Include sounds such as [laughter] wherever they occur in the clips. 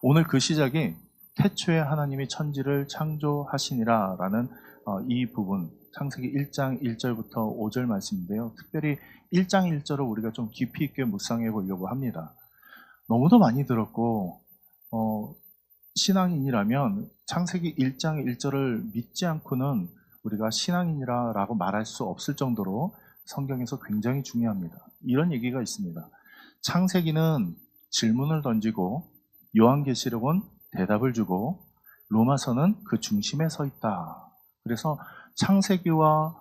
오늘 그 시작이 태초에 하나님이 천지를 창조하시니라 라는 어, 이 부분 창세기 1장 1절부터 5절 말씀인데요. 특별히 1장 1절을 우리가 좀 깊이 있게 묵상해 보려고 합니다. 너무도 많이 들었고 어, 신앙인이라면 창세기 1장 1절을 믿지 않고는 우리가 신앙인이라고 말할 수 없을 정도로 성경에서 굉장히 중요합니다. 이런 얘기가 있습니다. 창세기는 질문을 던지고 요한계시록은 대답을 주고 로마서는 그 중심에 서 있다. 그래서 창세기와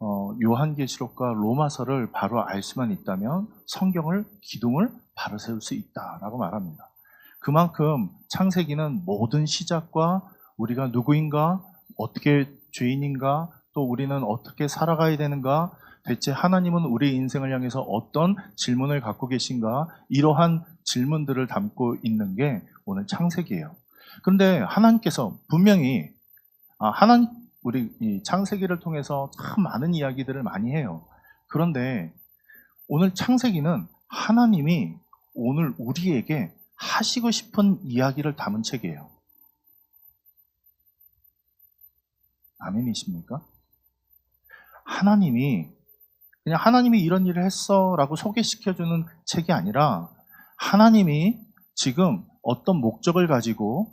어, 요한계시록과 로마서를 바로 알 수만 있다면 성경을 기둥을 바로 세울 수 있다라고 말합니다. 그만큼 창세기는 모든 시작과 우리가 누구인가, 어떻게 죄인인가, 또 우리는 어떻게 살아가야 되는가, 대체 하나님은 우리 인생을 향해서 어떤 질문을 갖고 계신가, 이러한 질문들을 담고 있는 게 오늘 창세기예요. 그런데 하나님께서 분명히 아, 하나님 우리 이 창세기를 통해서 참 많은 이야기들을 많이 해요. 그런데 오늘 창세기는 하나님이 오늘 우리에게 하시고 싶은 이야기를 담은 책이에요. 아멘이십니까? 하나님이 그냥 하나님이 이런 일을 했어라고 소개시켜주는 책이 아니라 하나님이 지금 어떤 목적을 가지고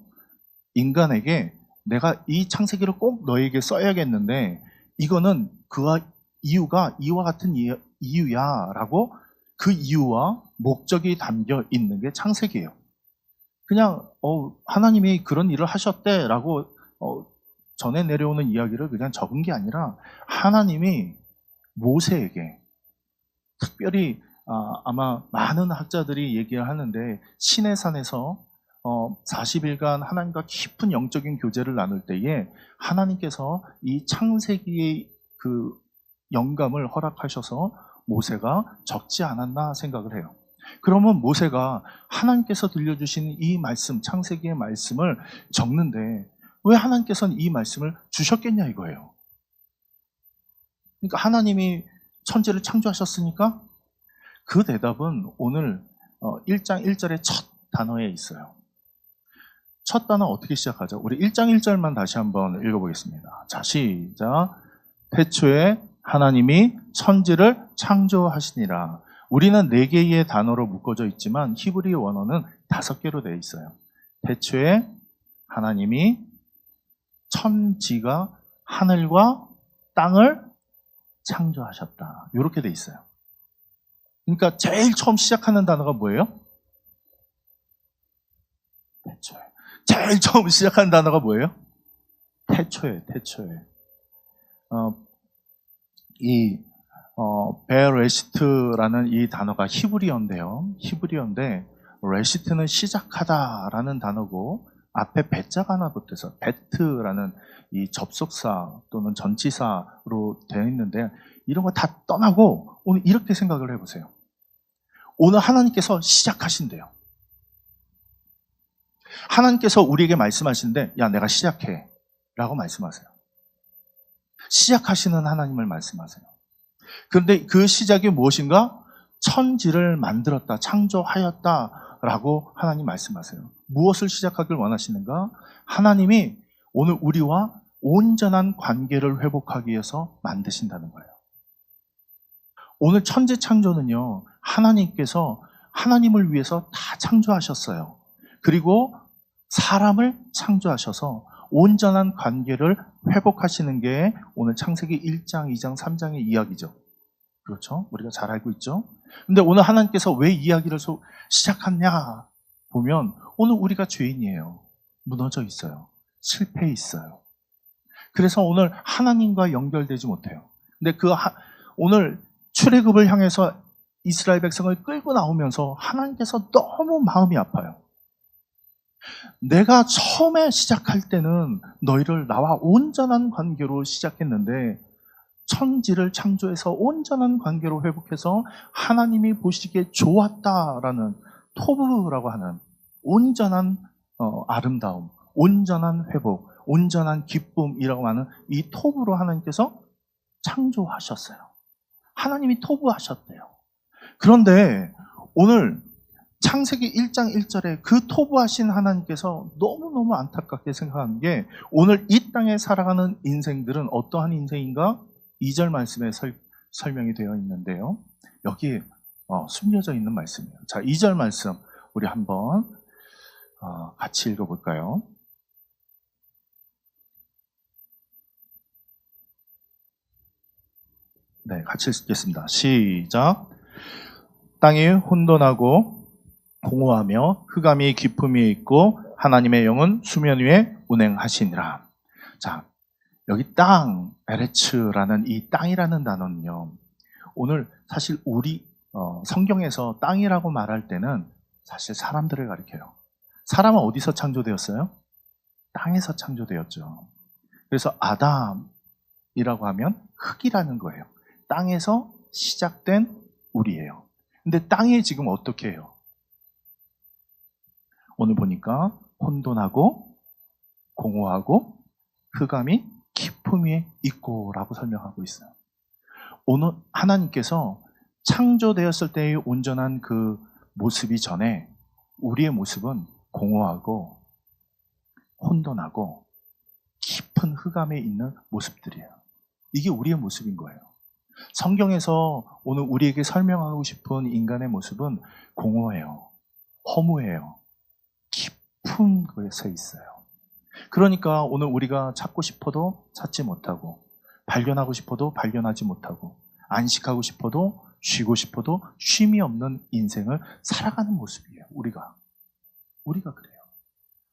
인간에게 내가 이 창세기를 꼭 너에게 써야겠는데 이거는 그와 이유가 이와 같은 이유- 이유야라고 그 이유와 목적이 담겨 있는 게 창세기예요. 그냥 어, 하나님이 그런 일을 하셨대라고 어, 전해 내려오는 이야기를 그냥 적은 게 아니라 하나님이 모세에게 특별히 아, 마 많은 학자들이 얘기를 하는데 신의 산에서 어, 40일간 하나님과 깊은 영적인 교제를 나눌 때에 하나님께서 이 창세기의 그 영감을 허락하셔서 모세가 적지 않았나 생각을 해요. 그러면 모세가 하나님께서 들려주신 이 말씀, 창세기의 말씀을 적는데 왜 하나님께서는 이 말씀을 주셨겠냐 이거예요. 그러니까 하나님이 천지를 창조하셨으니까 그 대답은 오늘 어, 1장 1절의 첫 단어에 있어요. 첫 단어 어떻게 시작하죠? 우리 1장 1절만 다시 한번 읽어보겠습니다. 자, 시작. 태초에 하나님이 천지를 창조하시니라. 우리는 네 개의 단어로 묶어져 있지만 히브리 원어는 다섯 개로 되어 있어요. 태초에 하나님이 천지가 하늘과 땅을 창조하셨다. 이렇게 돼 있어요. 그러니까 제일 처음 시작하는 단어가 뭐예요? 태초에. 제일 처음 시작하는 단어가 뭐예요? 태초에, 태초에. 어, 이, 어, 베레시트라는 이 단어가 히브리어인데요. 히브리어인데, 레시트는 시작하다라는 단어고, 앞에 배자가 하나 붙어서 베트라는 이 접속사 또는 전치사로 되어 있는데, 이런 거 다 떠나고, 오늘 이렇게 생각을 해보세요. 오늘 하나님께서 시작하신대요. 하나님께서 우리에게 말씀하시는데, 야, 내가 시작해. 라고 말씀하세요. 시작하시는 하나님을 말씀하세요. 그런데 그 시작이 무엇인가? 천지를 만들었다, 창조하였다. 라고 하나님 말씀하세요. 무엇을 시작하길 원하시는가? 하나님이 오늘 우리와 온전한 관계를 회복하기 위해서 만드신다는 거예요. 오늘 천지 창조는요, 하나님께서 하나님을 위해서 다 창조하셨어요. 그리고 사람을 창조하셔서 온전한 관계를 회복하시는 게 오늘 창세기 1장, 2장, 3장의 이야기죠. 그렇죠? 우리가 잘 알고 있죠? 근데 오늘 하나님께서 왜 이야기를 소- 시작했냐 보면 오늘 우리가 죄인이에요. 무너져 있어요. 실패해 있어요. 그래서 오늘 하나님과 연결되지 못해요. 근데 그 하- 오늘 출애굽을 향해서 이스라엘 백성을 끌고 나오면서 하나님께서 너무 마음이 아파요. 내가 처음에 시작할 때는 너희를 나와 온전한 관계로 시작했는데 천지를 창조해서 온전한 관계로 회복해서 하나님이 보시기에 좋았다라는 토브라고 하는 온전한 어, 아름다움, 온전한 회복, 온전한 기쁨이라고 하는 이 토브로 하나님께서 창조하셨어요. 하나님이 토브하셨대요. 그런데 오늘 창세기 1장 1절에 그 토부하신 하나님께서 너무너무 안타깝게 생각하는 게 오늘 이 땅에 살아가는 인생들은 어떠한 인생인가? 2절 말씀에 설, 설명이 되어 있는데요. 여기 어, 숨겨져 있는 말씀이에요. 자, 2절 말씀 우리 한번 어, 같이 읽어볼까요? 네, 같이 읽겠습니다. 시작. 땅이 혼돈하고 공허하며 흑암이 깊음이 있고 하나님의 영은 수면 위에 운행하시니라. 자, 여기 땅, 에레츠라는 이 땅이라는 단어는요. 오늘 사실 우리 어, 성경에서 땅이라고 말할 때는 사실 사람들을 가리켜요. 사람은 어디서 창조되었어요? 땅에서 창조되었죠. 그래서 아담이라고 하면 흙이라는 거예요. 땅에서 시작된 우리예요. 근데 땅이 지금 어떻게 해요? 오늘 보니까 혼돈하고 공허하고 흑암이 깊음 위에 있고라고 설명하고 있어요. 오늘 하나님께서 창조되었을 때의 온전한 그 모습이 전에 우리의 모습은 공허하고 혼돈하고 깊은 흑암에 있는 모습들이에요. 이게 우리의 모습인 거예요. 성경에서 오늘 우리에게 설명하고 싶은 인간의 모습은 공허해요. 허무해요. 깊은 곳에 있어요. 그러니까 오늘 우리가 찾고 싶어도 찾지 못하고, 발견하고 싶어도 발견하지 못하고, 안식하고 싶어도 쉬고 싶어도 쉼이 없는 인생을 살아가는 모습이에요. 우리가. 우리가 그래요.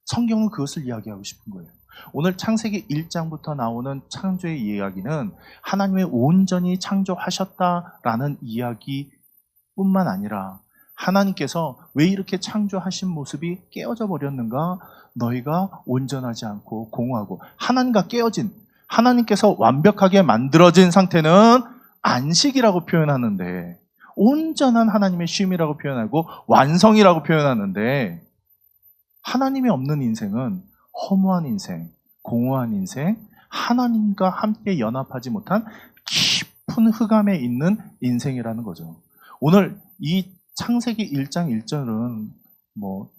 성경은 그것을 이야기하고 싶은 거예요. 오늘 창세기 1장부터 나오는 창조의 이야기는 하나님의 온전히 창조하셨다라는 이야기뿐만 아니라 하나님께서 왜 이렇게 창조하신 모습이 깨어져 버렸는가? 너희가 온전하지 않고 공허하고 하나님과 깨어진 하나님께서 완벽하게 만들어진 상태는 안식이라고 표현하는데 온전한 하나님의 쉼이라고 표현하고 완성이라고 표현하는데 하나님이 없는 인생은 허무한 인생, 공허한 인생, 하나님과 함께 연합하지 못한 깊은 흑암에 있는 인생이라는 거죠. 오늘 이 창세기 1장 1절은 뭐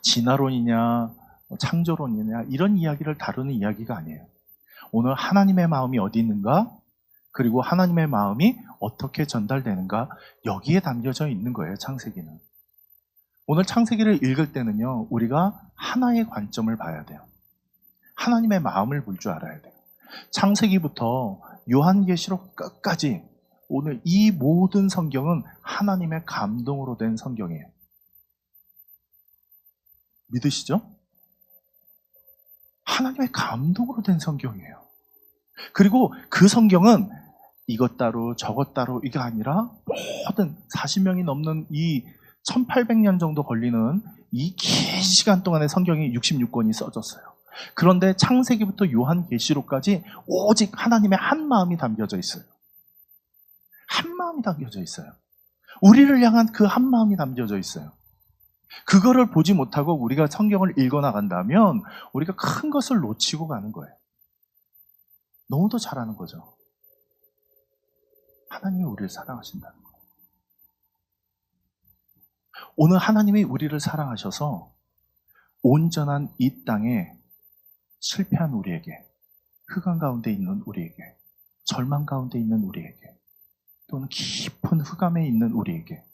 진화론이냐 창조론이냐 이런 이야기를 다루는 이야기가 아니에요. 오늘 하나님의 마음이 어디 있는가? 그리고 하나님의 마음이 어떻게 전달되는가? 여기에 담겨져 있는 거예요, 창세기는. 오늘 창세기를 읽을 때는요, 우리가 하나의 관점을 봐야 돼요. 하나님의 마음을 볼 줄 알아야 돼요. 창세기부터 요한계시록 끝까지 오늘 이 모든 성경은 하나님의 감동으로 된 성경이에요. 믿으시죠? 하나님의 감동으로 된 성경이에요. 그리고 그 성경은 이것 따로 저것 따로 이게 아니라 모든 40명이 넘는 이 1800년 정도 걸리는 이 긴 시간 동안의 성경이 66권이 써졌어요. 그런데 창세기부터 요한계시록까지 오직 하나님의 한 마음이 담겨져 있어요. 한 마음이 담겨져 있어요. 우리를 향한 그 한 마음이 담겨져 있어요. 그거를 보지 못하고 우리가 성경을 읽어 나간다면 우리가 큰 것을 놓치고 가는 거예요. 너무도 잘하는 거죠. 하나님이 우리를 사랑하신다는 거예요. 오늘 하나님이 우리를 사랑하셔서 온전한 이 땅에 실패한 우리에게, 흑암 가운데 있는 우리에게, 절망 가운데 있는 우리에게, 또는 깊은 흑암에 있는 우리에게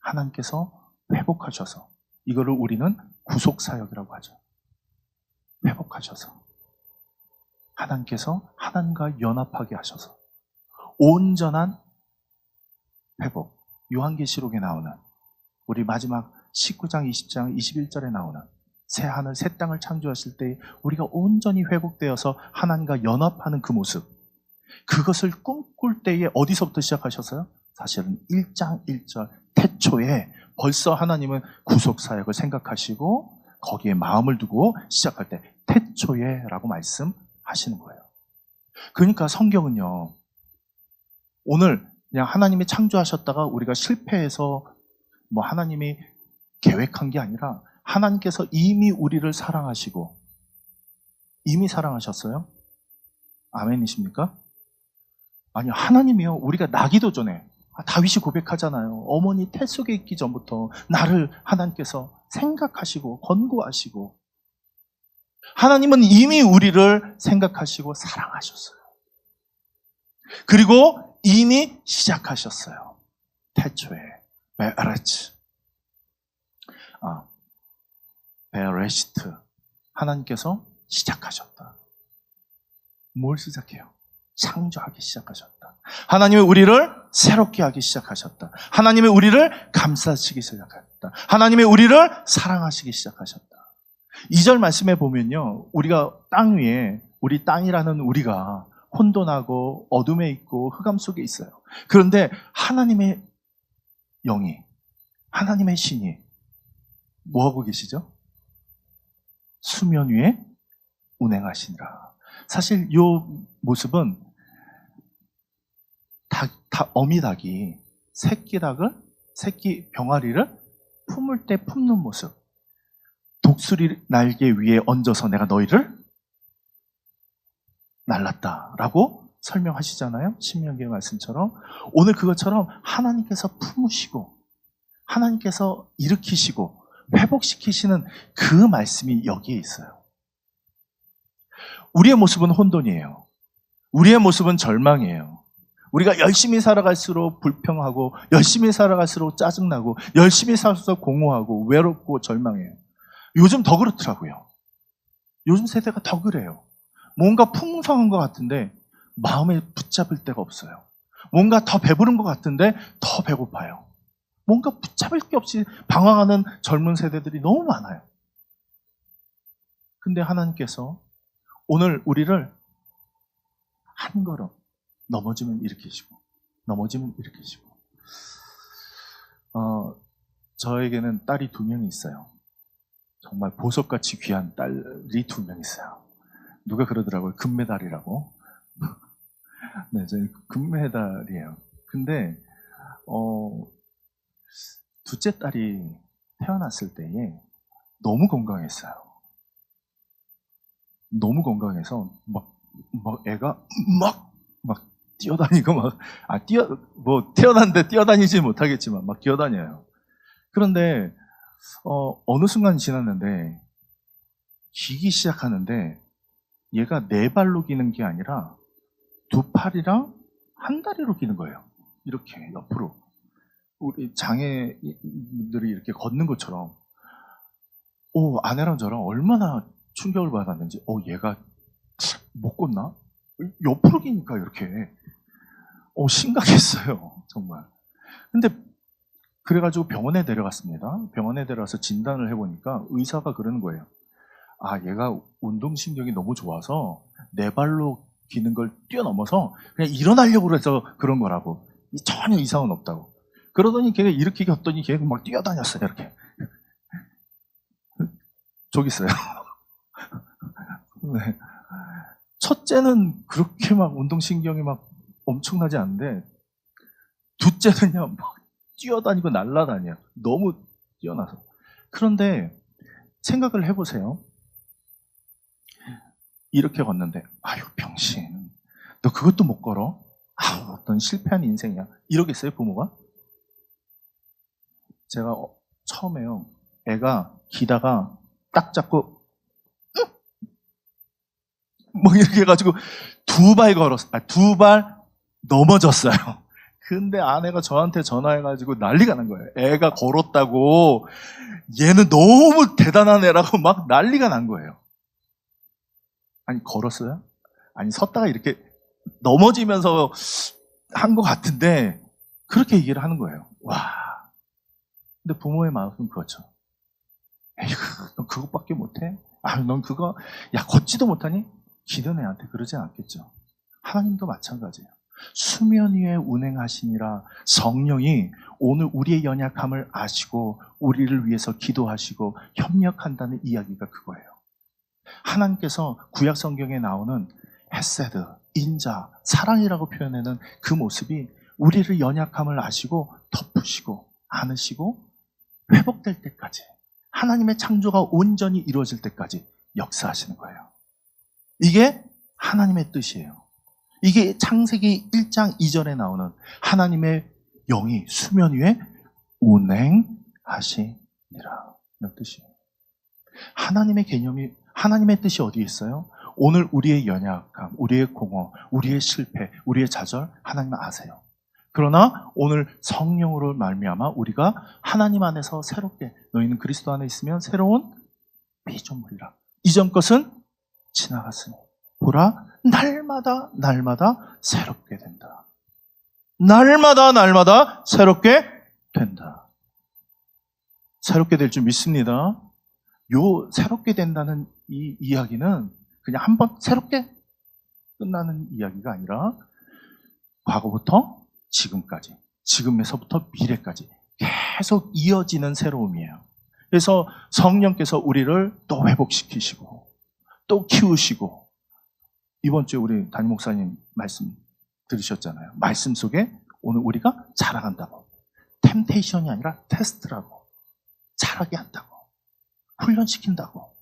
하나님께서 회복하셔서 이거를 우리는 구속 사역이라고 하죠. 회복하셔서 하나님께서 하나님과 연합하게 하셔서 온전한 회복. 요한계시록에 나오는 우리 마지막 19장, 20장, 21절에 나오는 새 하늘, 새 땅을 창조하실 때 우리가 온전히 회복되어서 하나님과 연합하는 그 모습. 그것을 꿈꿀 때에 어디서부터 시작하셨어요? 사실은 1장 1절 태초에 벌써 하나님은 구속 사역을 생각하시고 거기에 마음을 두고 시작할 때 태초에 라고 말씀하시는 거예요. 그러니까 성경은요, 오늘 그냥 하나님이 창조하셨다가 우리가 실패해서 뭐 하나님이 계획한 게 아니라 하나님께서 이미 우리를 사랑하시고 이미 사랑하셨어요? 아멘이십니까? 아니, 하나님이요. 우리가 나기도 전에 아, 다윗이 고백하잖아요. 어머니 태 속에 있기 전부터 나를 하나님께서 생각하시고 권고하시고 하나님은 이미 우리를 생각하시고 사랑하셨어요. 그리고 이미 시작하셨어요. 태초에 베레츠 아 베레시트 하나님께서 시작하셨다. 뭘 시작해요? 창조하기 시작하셨다. 하나님의 우리를 새롭게 하기 시작하셨다. 하나님의 우리를 감싸시기 시작하셨다. 하나님의 우리를 사랑하시기 시작하셨다. 2절 말씀에 보면요. 우리가 땅 위에 우리 땅이라는 우리가 혼돈하고 어둠에 있고 흑암 속에 있어요. 그런데 하나님의 영이 하나님의 신이 뭐 하고 계시죠? 수면 위에 운행하시니라. 사실 이 모습은 닭, 닭, 어미닭이 새끼 닭을 새끼 병아리를 품을 때 품는 모습. 독수리 날개 위에 얹어서 내가 너희를 날랐다 라고 설명하시잖아요. 신명기의 말씀처럼 오늘 그것처럼 하나님께서 품으시고 하나님께서 일으키시고 회복시키시는 그 말씀이 여기에 있어요. 우리의 모습은 혼돈이에요. 우리의 모습은 절망이에요. 우리가 열심히 살아갈수록 불평하고 열심히 살아갈수록 짜증나고 열심히 살아서 공허하고 외롭고 절망해요. 요즘 더 그렇더라고요. 요즘 세대가 더 그래요. 뭔가 풍성한 것 같은데 마음에 붙잡을 데가 없어요. 뭔가 더 배부른 것 같은데 더 배고파요. 뭔가 붙잡을 게 없이 방황하는 젊은 세대들이 너무 많아요. 근데 하나님께서 오늘 우리를 한 걸음 넘어지면 일으키시고 넘어지면 일으키시고 어, 저에게는 딸이 두 명이 있어요. 정말 보석같이 귀한 딸이 두 명 있어요. 누가 그러더라고요. 금메달이라고. 네, 저희 금메달이에요. 근데 어, 둘째 딸이 태어났을 때에 너무 건강했어요. 너무 건강해서 막, 막 애가 막, 막 뛰어다니고 막, 아, 뛰어, 뭐, 태어났는데 뛰어다니지 못하겠지만 막 기어다녀요. 그런데, 어, 어느 순간 지났는데, 기기 시작하는데, 얘가 네 발로 기는 게 아니라 두 팔이랑 한 다리로 기는 거예요. 이렇게 옆으로. 우리 장애인들이 이렇게 걷는 것처럼. 오, 아내랑 저랑 얼마나 충격을 받았는지, 어, 얘가 못 걷나? 옆으로 기니까 이렇게. 어, 심각했어요. [laughs] 정말. 근데, 그래가지고 병원에 데려갔습니다. 병원에 데려가서 진단을 해보니까 의사가 그러는 거예요. 아, 얘가 운동신경이 너무 좋아서 네 발로 기는 걸 뛰어넘어서 그냥 일어나려고 해서 그런 거라고. 전혀 이상은 없다고. 그러더니 걔가 일으키게 했더니 걔가 막 뛰어다녔어요, 이렇게. [laughs] 저기 있어요. [laughs] 네. 첫째는 그렇게 막 운동신경이 막 엄청나지 않은데, 둘째는요, 막 뛰어다니고 날아다녀. 너무 뛰어나서. 그런데 생각을 해보세요. 이렇게 걷는데, 아유, 병신. 너 그것도 못 걸어? 아우, 어떤 실패한 인생이야. 이러겠어요, 부모가? 제가 어, 처음에요. 애가 기다가 딱 잡고, 응! 뭐 이렇게 해가지고 두 발 걸었어. 아, 두 발 넘어졌어요. [laughs] 근데 아내가 저한테 전화해가지고 난리가 난 거예요. 애가 걸었다고, 얘는 너무 대단한 애라고 막 난리가 난 거예요. 아니, 걸었어요? 아니, 섰다가 이렇게 넘어지면서 한 것 같은데, 그렇게 얘기를 하는 거예요. 와. 근데 부모의 마음은 그렇죠. 에휴, 넌 그것밖에 못해? 아, 넌 그거, 야, 걷지도 못하니? 기든 애한테 그러지 않겠죠. 하나님도 마찬가지예요. 수면 위에 운행하시니라 성령이 오늘 우리의 연약함을 아시고 우리를 위해서 기도하시고 협력한다는 이야기가 그거예요. 하나님께서 구약 성경에 나오는 헤세드, 인자, 사랑이라고 표현하는 그 모습이 우리를 연약함을 아시고 덮으시고 안으시고 회복될 때까지 하나님의 창조가 온전히 이루어질 때까지 역사하시는 거예요. 이게 하나님의 뜻이에요. 이게 창세기 1장 2절에 나오는 하나님의 영이 수면 위에 운행하시니라. 이런 뜻이에요. 하나님의 개념이, 하나님의 뜻이 어디에 있어요? 오늘 우리의 연약함, 우리의 공허, 우리의 실패, 우리의 좌절, 하나님 아세요. 그러나 오늘 성령으로 말미암아 우리가 하나님 안에서 새롭게 너희는 그리스도 안에 있으면 새로운 피조물이라. 이전 것은 지나갔으니 보라 날마다 날마다 새롭게 된다. 날마다 날마다 새롭게 된다. 새롭게 될 줄 믿습니다. 요 새롭게 된다는 이 이야기는 그냥 한 번 새롭게 끝나는 이야기가 아니라 과거부터 지금까지, 지금에서부터 미래까지 계속 이어지는 새로움이에요. 그래서 성령께서 우리를 또 회복시키시고, 또 키우시고, 이번 주에 우리 담임 목사님 말씀 들으셨잖아요. 말씀 속에 오늘 우리가 자라간다고. 템테이션이 아니라 테스트라고. 자라게 한다고. 훈련시킨다고.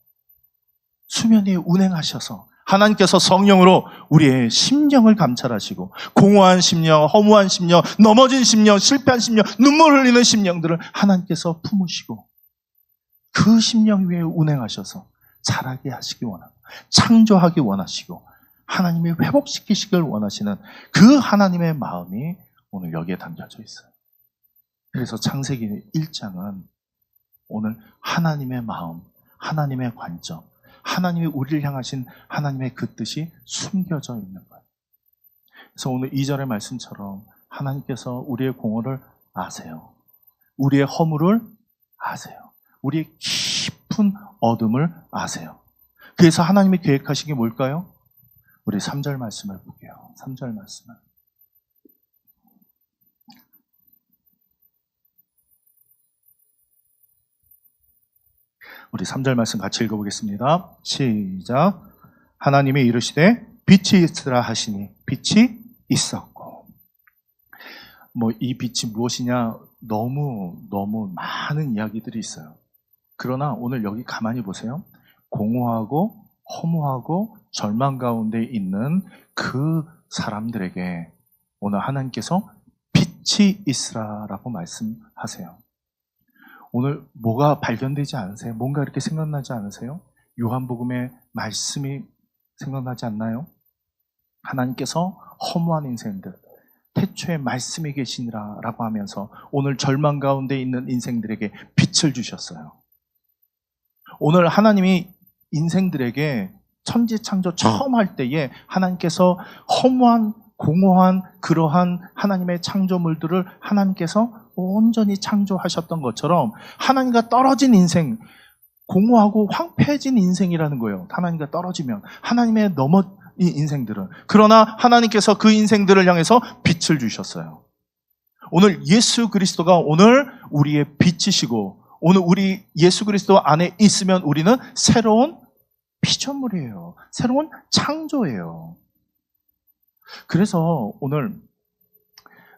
수면 위에 운행하셔서 하나님께서 성령으로 우리의 심령을 감찰하시고 공허한 심령, 허무한 심령, 넘어진 심령, 실패한 심령, 눈물 흘리는 심령들을 하나님께서 품으시고 그 심령 위에 운행하셔서 자라게 하시기 원하고 창조하기 원하시고 하나님이 회복시키시길 원하시는 그 하나님의 마음이 오늘 여기에 담겨져 있어요. 그래서 창세기 1장은 오늘 하나님의 마음, 하나님의 관점, 하나님이 우리를 향하신 하나님의 그 뜻이 숨겨져 있는 거예요. 그래서 오늘 2절의 말씀처럼 하나님께서 우리의 공허를 아세요. 우리의 허물을 아세요. 우리의 깊은 어둠을 아세요. 그래서 하나님이 계획하신 게 뭘까요? 우리 3절 말씀을 볼게요. 3절 말씀을. 우리 3절 말씀 같이 읽어보겠습니다. 시작. 하나님이 이르시되 빛이 있으라 하시니 빛이 있었고. 뭐 이 빛이 무엇이냐 너무 너무 많은 이야기들이 있어요. 그러나 오늘 여기 가만히 보세요. 공허하고 허무하고 절망 가운데 있는 그 사람들에게 오늘 하나님께서 빛이 있으라라고 말씀하세요. 오늘 뭐가 발견되지 않으세요? 뭔가 이렇게 생각나지 않으세요? 요한복음의 말씀이 생각나지 않나요? 하나님께서 허무한 인생들, 태초에 말씀이 계시니라 라고 하면서 오늘 절망 가운데 있는 인생들에게 빛을 주셨어요. 오늘 하나님이 인생들에게 천지 창조 처음 할 때에 하나님께서 허무한 공허한 그러한 하나님의 창조물들을 하나님께서 온전히 창조하셨던 것처럼 하나님과 떨어진 인생, 공허하고 황폐해진 인생이라는 거예요. 하나님과 떨어지면 하나님의 넘어 이 인생들은 그러나 하나님께서 그 인생들을 향해서 빛을 주셨어요. 오늘 예수 그리스도가 오늘 우리의 빛이시고 오늘 우리 예수 그리스도 안에 있으면 우리는 새로운 피조물이에요. 새로운 창조예요. 그래서 오늘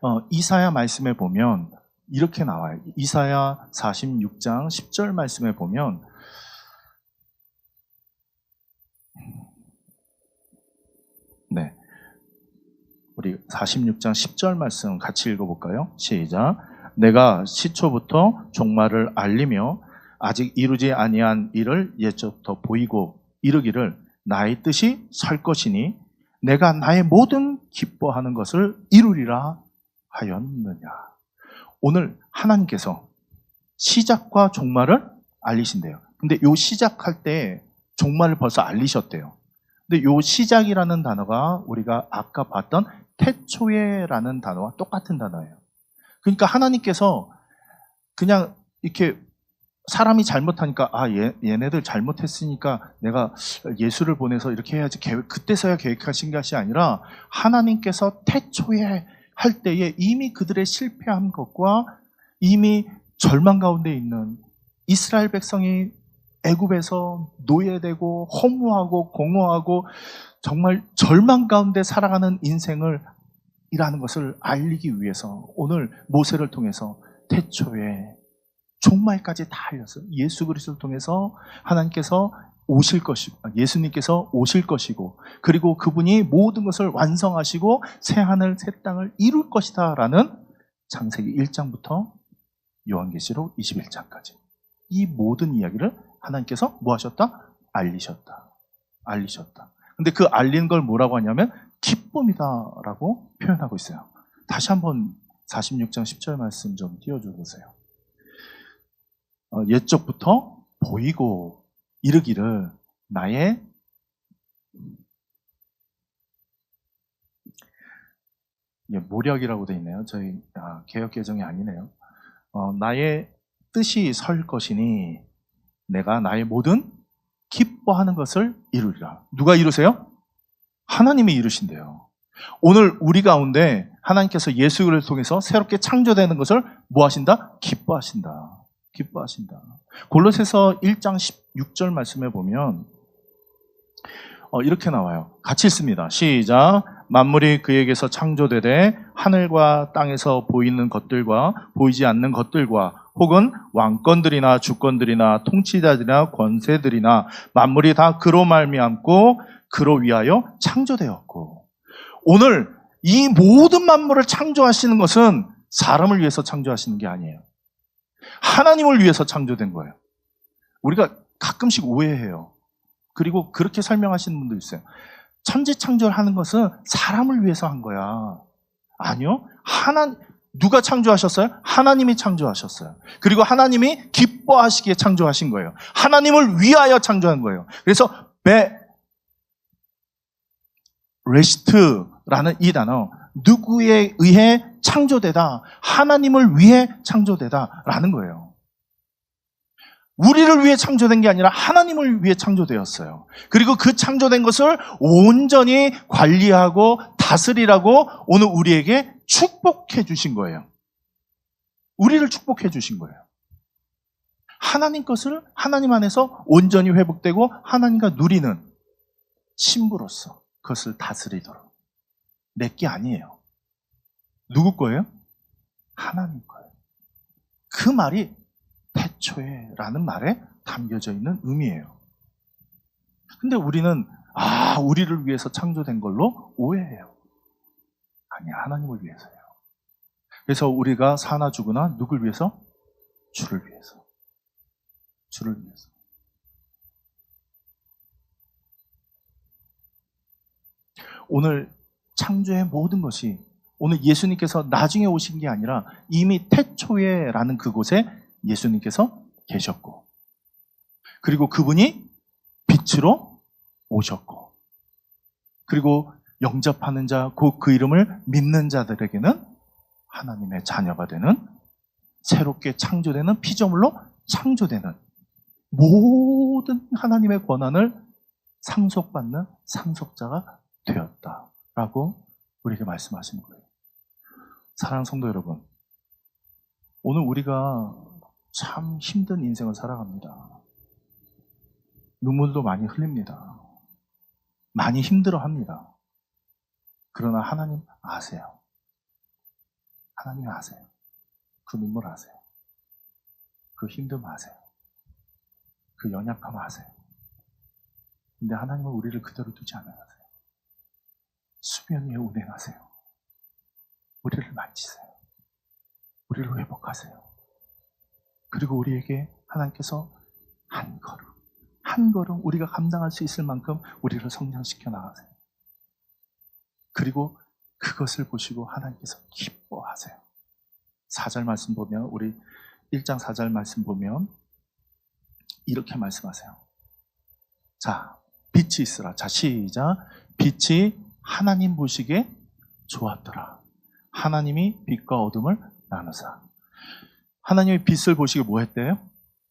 어, 이사야 말씀에 보면 이렇게 나와요. 이사야 46장 10절 말씀에 보면 네. 우리 46장 10절 말씀 같이 읽어볼까요? 시작. 내가 시초부터 종말을 알리며 아직 이루지 아니한 일을 예적부터 보이고 이르기를 나의 뜻이 설 것이니 내가 나의 모든 기뻐하는 것을 이루리라 하였느냐. 오늘 하나님께서 시작과 종말을 알리신대요. 근데 요 시작할 때 종말을 벌써 알리셨대요. 근데 요 시작이라는 단어가 우리가 아까 봤던 태초에라는 단어와 똑같은 단어예요. 그러니까 하나님께서 그냥 이렇게 사람이 잘못하니까 아 얘, 얘네들 잘못했으니까 내가 예수를 보내서 이렇게 해야지 계획 그때서야 계획하신 것이 아니라 하나님께서 태초에 할 때에 이미 그들의 실패한 것과 이미 절망 가운데 있는 이스라엘 백성이 애굽에서 노예되고 허무하고 공허하고 정말 절망 가운데 살아가는 인생을 이라는 것을 알리기 위해서 오늘 모세를 통해서 태초에 종말까지 다 알렸어요. 예수 그리스도를 통해서 하나님께서 오실 것이고 예수님께서 오실 것이고 그리고 그분이 모든 것을 완성하시고 새 하늘 새 땅을 이룰 것이다라는 창세기 1장부터 요한계시록 21장까지 이 모든 이야기를 하나님께서 뭐 하셨다? 알리셨다. 알리셨다. 근데 그 알린 걸 뭐라고 하냐면 기쁨이다라고 표현하고 있어요. 다시 한번 46장 10절 말씀 좀 띄워 줘 보세요. 어, 옛적부터 보이고 이르기를 나의 예, 모략이라고 돼 있네요. 저희 아, 개혁 개정이 아니네요. 어, 나의 뜻이 설 것이니 내가 나의 모든 기뻐하는 것을 이루리라. 누가 이루세요? 하나님이 이루신대요. 오늘 우리 가운데 하나님께서 예수를 통해서 새롭게 창조되는 것을 뭐 하신다? 기뻐하신다. 기뻐하신다. 골로새서 1장 16절 말씀에 보면 어, 이렇게 나와요. 같이 읽습니다. 시작. 만물이 그에게서 창조되되 하늘과 땅에서 보이는 것들과 보이지 않는 것들과 혹은 왕권들이나 주권들이나 통치자들이나 권세들이나 만물이 다 그로 말미암고 그로 위하여 창조되었고 오늘 이 모든 만물을 창조하시는 것은 사람을 위해서 창조하시는 게 아니에요. 하나님을 위해서 창조된 거예요. 우리가 가끔씩 오해해요. 그리고 그렇게 설명하시는 분도 있어요. 천지 창조를 하는 것은 사람을 위해서 한 거야. 아니요. 하나 누가 창조하셨어요? 하나님이 창조하셨어요. 그리고 하나님이 기뻐하시기에 창조하신 거예요. 하나님을 위하여 창조한 거예요. 그래서 베 레시트라는 이 단어 누구에 의해 창조되다 하나님을 위해 창조되다라는 거예요. 우리를 위해 창조된 게 아니라 하나님을 위해 창조되었어요. 그리고 그 창조된 것을 온전히 관리하고 다스리라고 오늘 우리에게 축복해 주신 거예요. 우리를 축복해 주신 거예요. 하나님 것을 하나님 안에서 온전히 회복되고 하나님과 누리는 신부로서 그것을 다스리도록. 내 게 아니에요. 누구 거예요? 하나님 거예요. 그 말이 태초에 라는 말에 담겨져 있는 의미예요. 근데 우리는 아, 우리를 위해서 창조된 걸로 오해해요. 아니, 하나님을 위해서요. 그래서 우리가 사나 죽으나 누굴 위해서? 주를 위해서. 주를 위해서. 오늘 창조의 모든 것이 오늘 예수님께서 나중에 오신 게 아니라 이미 태초에라는 그곳에 예수님께서 계셨고 그리고 그분이 빛으로 오셨고 그리고 영접하는 자, 곧 그 이름을 믿는 자들에게는 하나님의 자녀가 되는 새롭게 창조되는 피조물로 창조되는 모든 하나님의 권한을 상속받는 상속자가 되었다 라고 우리에게 말씀하시는 거예요. 사랑하는 성도 여러분, 오늘 우리가 참 힘든 인생을 살아갑니다. 눈물도 많이 흘립니다. 많이 힘들어 합니다. 그러나 하나님 아세요. 하나님 아세요. 그 눈물 아세요. 그 힘듦 아세요. 그 연약함 아세요. 근데 하나님은 우리를 그대로 두지 않으세요. 수면 위에 운행하세요. 우리를 만지세요. 우리를 회복하세요. 그리고 우리에게 하나님께서 한 걸음, 한 걸음 우리가 감당할 수 있을 만큼 우리를 성장시켜 나가세요. 그리고 그것을 보시고 하나님께서 기뻐하세요. 4절 말씀 보면, 우리 1장 4절 말씀 보면, 이렇게 말씀하세요. 자, 빛이 있으라. 자, 시작. 빛이 하나님 보시기에 좋았더라. 하나님이 빛과 어둠을 나누사. 하나님이 빛을 보시기에 뭐 했대요?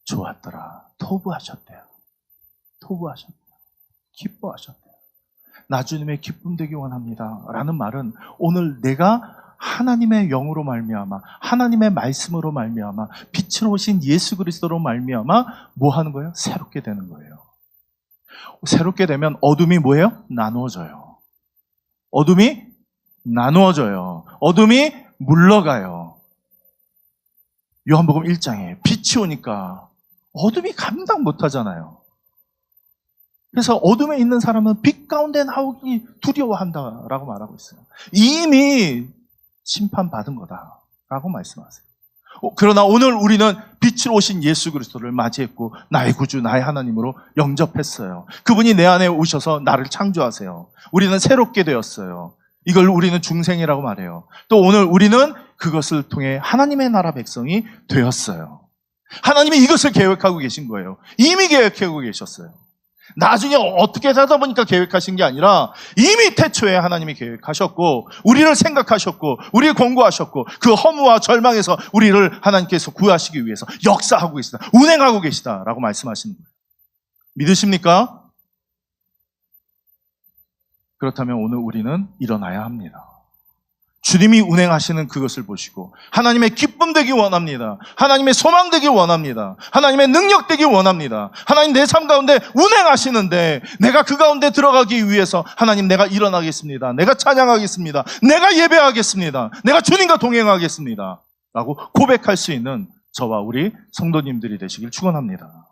좋았더라. 토부하셨대요. 토부하셨대요. 기뻐하셨대요. 나주님의 기쁨 되기 원합니다. 라는 말은 오늘 내가 하나님의 영으로 말미암아 하나님의 말씀으로 말미암아 빛으로 오신 예수 그리스도로 말미암아 뭐 하는 거예요? 새롭게 되는 거예요. 새롭게 되면 어둠이 뭐예요? 나누어져요. 어둠이 나누어져요. 어둠이 물러가요. 요한복음 1장에 빛이 오니까 어둠이 감당 못 하잖아요. 그래서 어둠에 있는 사람은 빛 가운데 나오기 두려워한다라고 말하고 있어요. 이미 심판받은 거다. 라고 말씀하세요. 어, 그러나 오늘 우리는 빛으로 오신 예수 그리스도를 맞이했고 나의 구주, 나의 하나님으로 영접했어요. 그분이 내 안에 오셔서 나를 창조하세요. 우리는 새롭게 되었어요. 이걸 우리는 중생이라고 말해요. 또 오늘 우리는 그것을 통해 하나님의 나라 백성이 되었어요. 하나님이 이것을 계획하고 계신 거예요. 이미 계획하고 계셨어요. 나중에 어떻게 하다 보니까 계획하신 게 아니라 이미 태초에 하나님이 계획하셨고 우리를 생각하셨고 우리를 권고하셨고 그 허무와 절망에서 우리를 하나님께서 구하시기 위해서 역사하고 계시다. 운행하고 계시다라고 말씀하시는 거예요. 믿으십니까? 그렇다면 오늘 우리는 일어나야 합니다. 주님이 운행하시는 그것을 보시고 하나님의 기쁨 되기 원합니다. 하나님의 소망 되기 원합니다. 하나님의 능력 되기 원합니다. 하나님 내 삶 가운데 운행하시는데 내가 그 가운데 들어가기 위해서 하나님 내가 일어나겠습니다. 내가 찬양하겠습니다. 내가 예배하겠습니다. 내가 주님과 동행하겠습니다. 라고 고백할 수 있는 저와 우리 성도님들이 되시길 축원합니다.